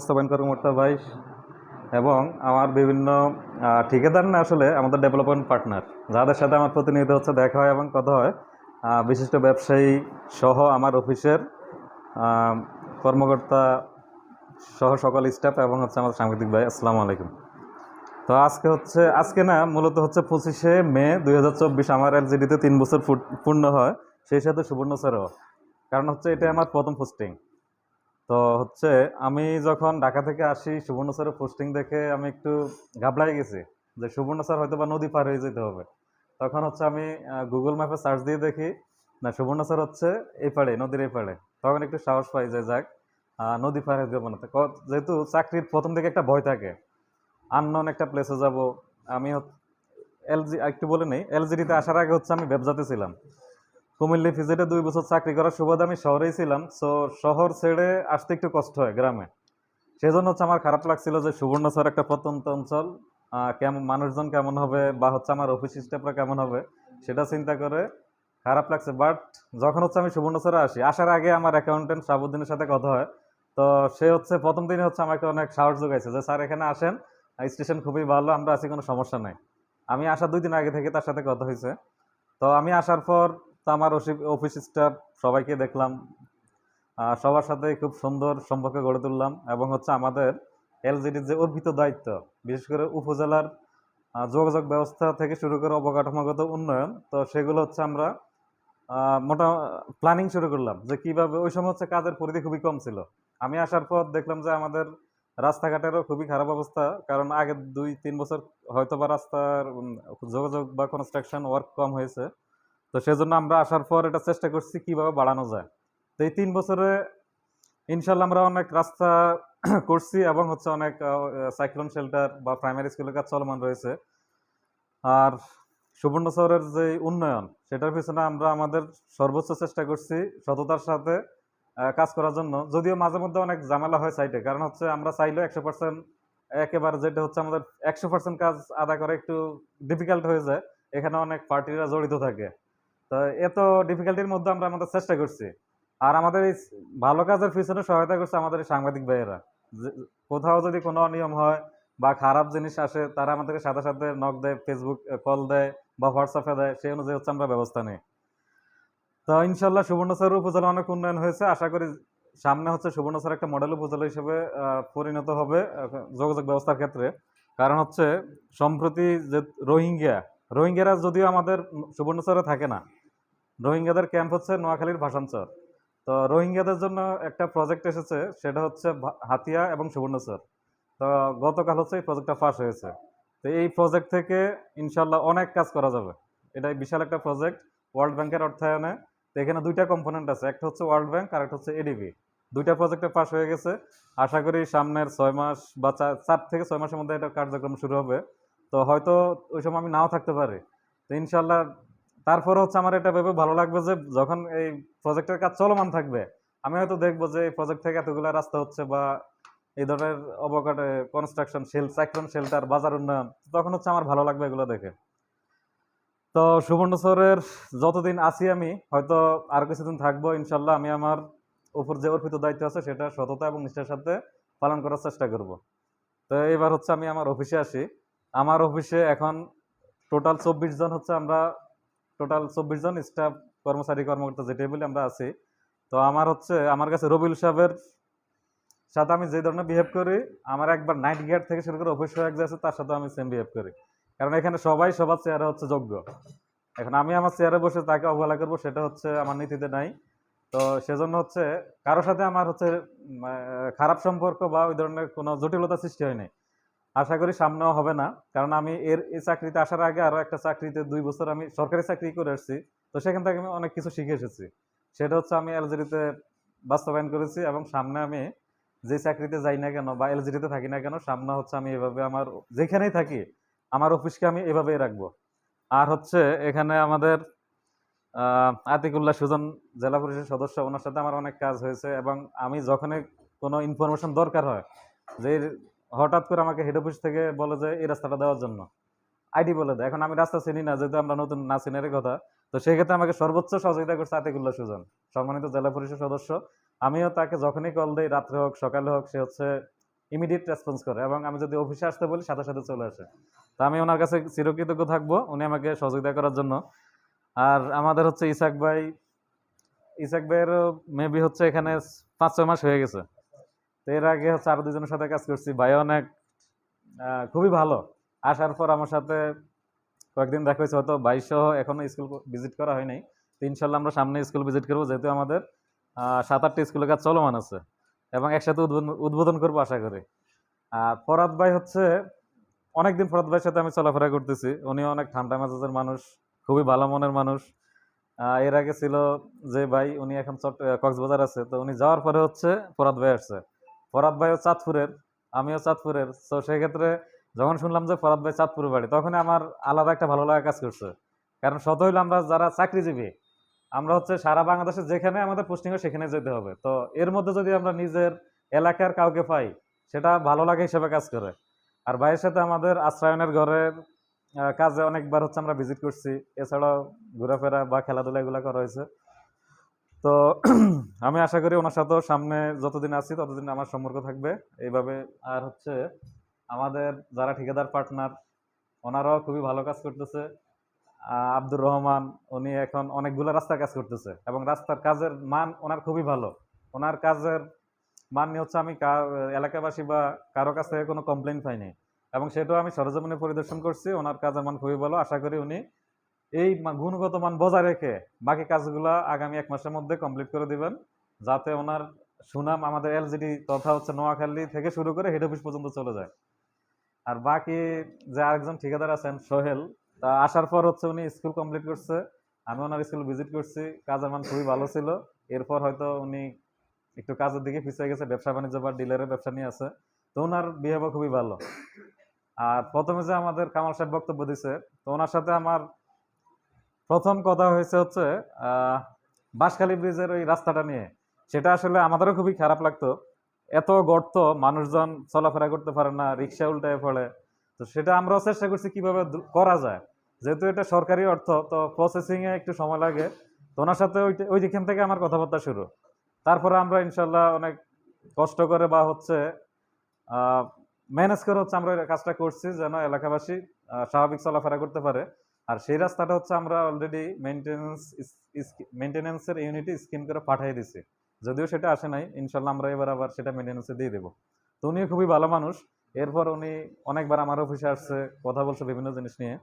বাস্তবায়ন কর্মকর্তা ভাই। এবং আমার বিভিন্ন ঠিকাদার না আসলে আমাদের ডেভেলপমেন্ট পার্টনার যাদের সাথে আমার প্রতিনিয়ত হচ্ছে, দেখা হয় এবং কথা হয় বিশিষ্ট ব্যবসায়ী সহ আমার অফিসের কর্মকর্তা সহ সকল স্টাফ এবং হচ্ছে আমার সাংবাদিক ভাই, আসসালামু আলাইকুম। তো আজকে হচ্ছে, আজকে না মূলত হচ্ছে পঁচিশে মে দুই হাজার চব্বিশ আমার এলজিডিতে তিন বছর পূর্ণ হয়, সেই সাথে সুবর্ণ স্যারও। কারণ হচ্ছে এটা আমার প্রথম পোস্টিং তো হচ্ছে আমি যখন ঢাকা থেকে আসি, সুবর্ণ স্যারের পোস্টিং দেখে আমি একটু ঘাবড়াই গেছি যে সুবর্ণ স্যার হয়তো বা নদী পার হয়ে যেতে হবে। তখন হচ্ছে আমি গুগল ম্যাপে সার্চ দিয়ে দেখি, না, সুবর্ণ স্যার হচ্ছে এই পাড়ে, নদীর এই পাড়ে। তখন একটু সাহস পাই যে যাক নদী পার হয়ে যাব না। যেহেতু চাকরির প্রথম থেকে একটা ভয় থাকে আননন একটা প্লেসে যাব। আমি এলজি একটু বলে নেই এলজিডিতে আসার আগে হচ্ছে আমি ব্যবসাতে ছিলাম। কুমিল্লি ফিজেটে দুই বছর চাকরি করার সুবাদে আমি শহরেই ছিলাম। সো শহর ছেড়ে আসতে একটু কষ্ট হয় গ্রামে। সেজন্য হচ্ছে আমার খারাপ লাগছিল যে সুবর্ণচর একটা প্রত্যন্ত অঞ্চল কেমন মানুষজন কেমন হবে বা হচ্ছে আমার অফিস স্টাফরা কেমন হবে, সেটা চিন্তা করে খারাপ লাগছে। বাট যখন হচ্ছে আমি সুবর্ণচরে আসি, আসার আগে আমার অ্যাকাউন্টেন্ট শাহাবুদ্দিনের সাথে কথা হয়। তো সে হচ্ছে প্রথম দিনে হচ্ছে আমাকে অনেক সাহস যোগাইছে যে, স্যার, এখানে আসেন। স্টেশন খুবই ভালো, আমরা আছি, কোনো সমস্যা নাই। আমি আসার দুই দিন আগে থেকে তার সাথে কথা হয়েছে তো আমি আসার পর তো আমার অফিস স্টাফ সবাইকে দেখলাম। সবার সাথে খুব সুন্দর সম্পর্ক গড়ে তুললাম এবং হচ্ছে আমাদের এলজিডির যে অর্পিত দায়িত্ব, বিশেষ করে উপজেলার যোগাযোগ ব্যবস্থা থেকে শুরু করে অবকাঠামোগত উন্নয়ন, তো সেগুলো হচ্ছে আমরা মোটা প্ল্যানিং শুরু করলাম যে কীভাবে, ওই সময় হচ্ছে কাজের পরিধি খুবই কম ছিল। আমি আসার পর দেখলাম যে আমাদের রাস্তাঘাটেরও খুবই খারাপ অবস্থা, কারণ আগে দুই, তিন বছর হয়তো বা রাস্তার যোগাযোগ বা কনস্ট্রাকশন ওয়ার্ক কম হয়েছে। তো সেজন্য আমরা আসার পর এটা চেষ্টা করছি কীভাবে বাড়ানো যায়। তো এই তিন বছরে ইনশাল্লাহ আমরা অনেক রাস্তা করছি এবং হচ্ছে অনেক সাইক্লোন শেল্টার বা প্রাইমারি স্কুলের কাজ চলমান রয়েছে। আর সুবর্ণ শহরের যে উন্নয়ন, সেটার পিছনে আমরা আমাদের সর্বোচ্চ চেষ্টা করছি সততার সাথে কাজ করার জন্য। যদিও মাঝে মধ্যে অনেক ঝামেলা হয় সাইটে কারণ হচ্ছে আমরা চাইলেও একশো পার্সেন্ট একেবারে যেটা হচ্ছে আমাদের একশো পার্সেন্ট কাজ আদা করা একটু ডিফিকাল্ট হয়ে যায়। এখানে অনেক পার্টিরা জড়িত থাকে। তো এত ডিফিকাল্টির মধ্যে আমরা আমাদের চেষ্টা করছি। আর আমাদের এই ভালো কাজের পিছনে সহায়তা করছে আমাদের সাংবাদিক ভাইয়েরা। কোথাও যদি কোনো অনিয়ম হয় বা খারাপ জিনিস আসে, তারা আমাদেরকে সাথে সাথে নক দেয় ফেসবুক কল দেয় বা হোয়াটসঅ্যাপে দেয় সেই অনুযায়ী হচ্ছে আমরা ব্যবস্থা নিই। তো ইনশাল্লাহ সুবর্ণচর উপজেলা অনেক উন্নয়ন হয়েছে। আশা করি সামনে হচ্ছে সুবর্ণচর একটা মডেল উপজেলা হিসেবে পরিণত হবে যোগাযোগ ব্যবস্থার ক্ষেত্রে। কারণ হচ্ছে সম্প্রতি যে রোহিঙ্গা, রোহিঙ্গারা যদিও আমাদের সুবর্ণচরে থাকে না রোহিঙ্গাদের ক্যাম্প হচ্ছে নোয়াখালীর ভাষাঞ্চর তো রোহিঙ্গাদের জন্য একটা প্রজেক্ট এসেছে, সেটা হচ্ছে হাতিয়া এবং সুবর্ণচর। তো গতকাল হচ্ছে এই প্রজেক্টটা পাস হয়েছে। তো এই প্রজেক্ট থেকে ইনশাল্লাহ অনেক কাজ করা যাবে। এটা বিশাল একটা প্রজেক্ট ওয়ার্ল্ড ব্যাংকের অর্থায়নে। তো এখানে দুইটা কম্পোনেন্ট আছে, একটা হচ্ছে ওয়ার্ল্ড ব্যাংক আর একটা হচ্ছে এডিবি দুইটা প্রজেক্টে পাস হয়ে গেছে। আশা করি সামনের ছয় মাস বা চার থেকে ছয় মাসের মধ্যে এটা কার্যক্রম শুরু হবে। তো হয়তো ওই সময় আমি নাও থাকতে পারি। তো ইনশাল্লাহ তারপরে হচ্ছে আমার এটা ভেবে ভালো লাগবে যে যখন এই প্রজেক্টের কাজ চলমান থাকবে, আমি হয়তো দেখব যে এই প্রজেক্ট থেকে এতগুলো রাস্তা হচ্ছে বা এই ধরনের অবকাঠে কনস্ট্রাকশন শেল সাইক্লোন শেল্টার বাজার উন্নয়ন, তখন হচ্ছে আমার ভালো লাগবে এগুলো দেখে। তো সুবর্ণচরের যতদিন আছি আমি, হয়তো আর কিছুদিন থাকব, ইনশাল্লাহ আমি আমার উপর যে অর্পিত দায়িত্ব আছে সেটা সততা এবং নিষ্ঠার সাথে পালন করার চেষ্টা করব। তো এবার হচ্ছে আমি আমার অফিসে আসি। আমার অফিসে এখন টোটাল চব্বিশ জন হচ্ছে আমরা টোটাল চব্বিশ জন স্টাফ কর্মচারী, কর্মকর্তা যে টেবিলে আমরা আছি। তো আমার হচ্ছে, আমার কাছে রবিউল সাহেবের সাথে আমি যে ধরনের বিহেভ করি, আমার একবার নাইট গিয়ার থেকে শুরু করে অফিস সহায়ক যে আছে, তার সাথে আমি সেম বিহেভ করি। কারণ এখানে সবাই, সবার চেয়ারে হচ্ছে যোগ্য। এখন আমি আমার চেয়ারে বসে তাকে অবহেলা করব, সেটা হচ্ছে আমার নীতিতে নাই। তো সেজন্য হচ্ছে কারোর সাথে আমার হচ্ছে খারাপ সম্পর্ক বা ওই ধরনের কোনো জটিলতা সৃষ্টি হয়নি। আশা করি সামনেও হবে না। কারণ আমি এর এই চাকরিতে আসার আগে আরও একটা চাকরিতে দুই বছর আমি সরকারি চাকরি করে আসছি। তো সেখান থেকে আমি অনেক কিছু শিখে এসেছি। সেটা হচ্ছে আমি এলজিডিতে বাস্তবায়ন করেছি এবং সামনে আমি যে চাকরিতে যাই না কেন বা এলজিডিতে থাকি না কেন, সামনে হচ্ছে আমি এভাবে আমার, যেখানেই থাকি, আমার অফিসকে আমি এভাবেই রাখব। আর হচ্ছে এখানে আমাদের আতিকুল্লাহ সুজন জেলা পরিষদ সদস্য, ওনার সাথে আমার অনেক কাজ হয়েছে এবং আমি যখনই কোনো ইনফরমেশন দরকার হয়, যে হঠাৎ করে আমাকে হেড অফিস থেকে বলে যে, এই রাস্তাটা দেওয়ার জন্য। আইডি বলে দেয়। এখন আমি রাস্তা চিনি না, যেহেতু আমরা নতুন না চিনের কথা। তো সেই ক্ষেত্রে আমাকে সর্বোচ্চ সহযোগিতা করছে আতিকুল্লাহ সুজন, সম্মানিত জেলা পরিষদ সদস্য। আমিও তাকে যখনই কল দিই, রাত্রে হোক, সকালে হোক, সে হচ্ছে ইমিডিয়েট রেসপন্স করে এবং আমি যদি অফিসে আসতে বলি, সাথে সাথে চলে আসে। তো আমি ওনার কাছে চিরকৃতজ্ঞ থাকব উনি আমাকে সহযোগিতা করার জন্য। আর আমাদের হচ্ছে ইসাক ভাই, ইসাক ভাইয়েরও মেবি হচ্ছে এখানে পাঁচ ছয় মাস হয়ে গেছে। এর আগে হচ্ছে আরও দুজনের সাথে কাজ করছি। ভাই অনেক খুবই ভালো। আসার পর আমার সাথে কয়েকদিন দেখা হয়েছে, হয়তো বাইশ সহ এখনও স্কুল ভিজিট করা হয়নি। তো ইনশাল্লাহ আমরা সামনে স্কুল ভিজিট করব, যেহেতু আমাদের সাত আটটি স্কুলের কাজ চলমান আছে এবং একসাথে উদ্বোধন করব আশা করি। আর ফরাদ ভাই হচ্ছে, অনেকদিন ফরাদ ভাইয়ের সাথে আমি চলাফেরা করতেছি। উনি অনেক ঠান্ডা মেজাজের মানুষ, খুবই ভালো মনের মানুষ। এর আগে ছিল যে ভাই উনি এখন চট, কক্সবাজার আছে, তো উনি যাওয়ার পরে হচ্ছে ফরাদ ভাই আসছে। ফরাদ ভাইও চাঁদপুরের, আমিও চাঁদপুরের। তো সেক্ষেত্রে যখন শুনলাম যে ফরাদ ভাই চাঁদপুরের বাড়ি তখন আমার আলাদা একটা ভালো লাগা কাজ করছে। কারণ শত হইলে আমরা যারা চাকরিজীবী, আমরা হচ্ছে সারা বাংলাদেশে যেখানে আমাদের পোস্টিং হয় সেখানে যেতে হবে। তো এর মধ্যে যদি আমরা নিজের এলাকার কাউকে পাই, সেটা ভালো লাগে হিসেবে কাজ করে। আর ভাইয়ের সাথে আমাদের আশ্রয়নের ঘরের কাজে অনেকবার হচ্ছে আমরা ভিজিট করছি। এছাড়াও ঘোরাফেরা বা খেলাধুলা এগুলো করা হয়েছে। তো আমি আশা করি ওনার সাথেও সামনে যতদিন আছি, ততদিন আমার সম্পর্ক থাকবে। এইভাবে আর হচ্ছে আমাদের যারা ঠিকাদার পার্টনার ওনারাও খুবই ভালো কাজ করতেছে। আব্দুর রহমান, উনি এখন অনেকগুলো রাস্তার কাজ করতেছে এবং রাস্তার কাজের মান ওনার খুবই ভালো। ওনার কাজের মান নিয়ে হচ্ছে আমি এলাকাবাসী বা কারও কাছ থেকে কোনো কমপ্লেন পাইনি। এবং সেটাও আমি সরজমিনে পরিদর্শন করছি, ওনার কাজের মান খুবই ভালো। আশা করি উনি এই গুণগত মান বজায় রেখে বাকি কাজগুলো আগামী এক মাসের মধ্যে কমপ্লিট করে দিবেন, যাতে ওনার সুনাম আমাদের এলজিডি তথা হচ্ছে নোয়াখালী থেকে শুরু করে হেড অফিস পর্যন্ত চলে যায়। আর বাকি যে আরেকজন ঠিকাদার আছেন, সোহেল, তা আসার পর হচ্ছে উনি স্কুল কমপ্লিট করছে, আমি ওনার স্কুল ভিজিট করছি, কাজের মান খুবই ভালো ছিল। এরপর হয়তো উনি একটু কাজের দিকে পিছিয়ে গেছে, ব্যবসা বাণিজ্য বা ডিলারের ব্যবসা নিয়ে আছে। তো ওনার বিহেভিয়ার খুবই ভালো। আর প্রথমে যে আমাদের কামাল সাহেব বক্তব্য দিছে, তো ওনার সাথে আমার প্রথম কথা হয়েছে হচ্ছে বাঁশখালী ব্রিজের ওই রাস্তাটা নিয়ে। সেটা আসলে আমাদেরও খুবই খারাপ লাগতো। এত গর্ত, মানুষজন চলাফেরা করতে পারে না, রিক্সা উল্টায় পড়ে তো সেটা আমরাও চেষ্টা করছি কীভাবে করা যায়। যেহেতু এটা সরকারি অর্থ, তো প্রসেসিং এ একটু সময় লাগে। তো ওনার সাথে ওই ওই দিকখান থেকে আমার কথাবার্তা শুরু। তারপরে আমরা ইনশাল্লাহ অনেক কষ্ট করে বা হচ্ছে ম্যানেজ করে হচ্ছে আমরা কাজটা করছি যেন এলাকাবাসী স্বাভাবিক চলাফেরা করতে পারে। আর সেই রাস্তাটা হচ্ছে আমরা অলরেডি মেনটেন্যান্স মেনটেন্যান্সের ইউনিটি স্কিম করে পাঠিয়ে দিছি যদিও সেটা আসে নাই ইনশাল্লাহ আমরা এবার আবার সেটা মেনটেন্যান্সে দিয়ে দেবো। তো উনি খুবই ভালো মানুষ। এরপর উনি অনেকবার আমার অফিসে আসছে, কথা বলছে বিভিন্ন জিনিস নিয়ে।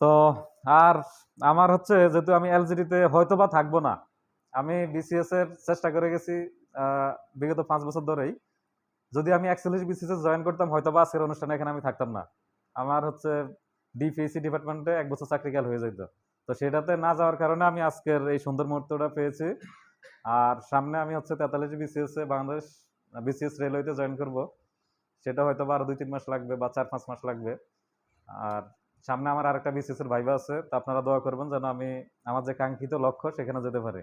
তো আর আমার হচ্ছে যেহেতু আমি এলজিডিতে হয়তো বা থাকব না, আমি বিসিএস এর চেষ্টা করে গেছি বিগত পাঁচ বছর ধরেই। যদি আমি একচল্লিশ বিসিএস জয়েন করতাম হয়তো বা আজকের অনুষ্ঠানে এখানে আমি থাকতাম না। আমার হচ্ছে ডিপিএসসি ডিপার্টমেন্টে এক বছর চাকরিকাল হয়ে যেত তো সেটাতে না যাওয়ার কারণে আমি আজকের এই সুন্দর মুহূর্তটা পেয়েছি। আর সামনে আমি হচ্ছে তেতাল্লিশ বিসিএস এ বাংলাদেশ বিসিএস রেলওয়েতে জয়েন করব। সেটা হয়তো বা দুই তিন মাস লাগবে বা চার পাঁচ মাস লাগবে। আর সামনে আমার আরেকটা বিসিএস এর ভাইবা আছে, তো আপনারা দোয়া করবেন যেন আমি আমার যে কাঙ্ক্ষিত লক্ষ্য সেখানে যেতে পারি।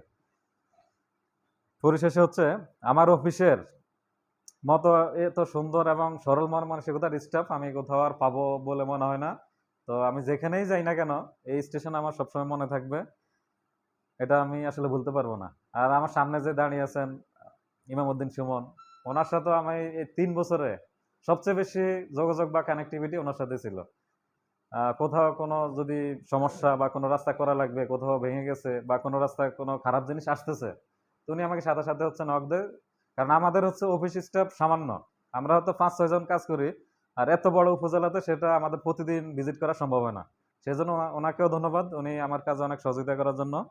পরিশেষে হচ্ছে, আমার অফিসের মতো এত সুন্দর এবং সরল মন মানসিকতার স্টাফ আমি কোথাও আর পাবো বলে মনে হয় না। তো আমি যেখানেই যাই না কেন, এই স্টেশন আমার সবসময় মনে থাকবে। এটা আমি আসলে ভুলতে পারব না। আর আমার সামনে যে দাঁড়িয়ে আছেন, ইমামউদ্দিন সুমন, ওনার সাথে আমি এই তিন বছরে সবচেয়ে বেশি যোগাযোগ বা কানেক্টিভিটি ওনার সাথে ছিল। কোথাও কোনো যদি সমস্যা বা কোনো রাস্তা করা লাগবে, কোথাও ভেঙে গেছে বা কোনো রাস্তায় কোনো খারাপ জিনিস আসতেছে, তো উনি আমাকে সাথে সাথে হচ্ছে নক দেয়। কারণ আমাদের হচ্ছে অফিস স্টাফ সামান্য। আমরা হয়তো পাঁচ, ছয় জন কাজ করি আর এত বড় উপজেলাতে সেটা আমাদের প্রতিদিন ভিজিট করা সম্ভব হয় না। সেজন্য ওনা- ওনাকেও ধন্যবাদ। উনি আমার কাজে অনেক সহযোগিতা করার জন্য।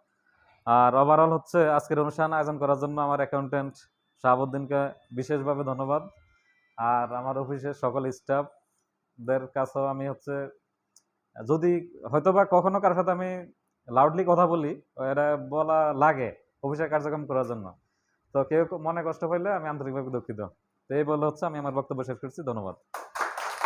আর ওভারঅল হচ্ছে আজকের অনুষ্ঠান আয়োজন করার জন্য আমার অ্যাকাউন্টেন্ট শাহাবুদ্দিনকে বিশেষভাবে ধন্যবাদ। আর আমার অফিসের সকল স্টাফদের কাছেও আমি হচ্ছে, যদি হয়তোবা কখনো কারোর সাথে আমি লাউডলি কথা বলি, এটা বলা লাগে অফিসের কার্যক্রম করার জন্য। তো কেউ মনে কষ্ট পাইলে আমি আন্তরিকভাবে দুঃখিত। তো এই বলে হচ্ছে আমি আমার বক্তব্য শেষ করছি। ধন্যবাদ।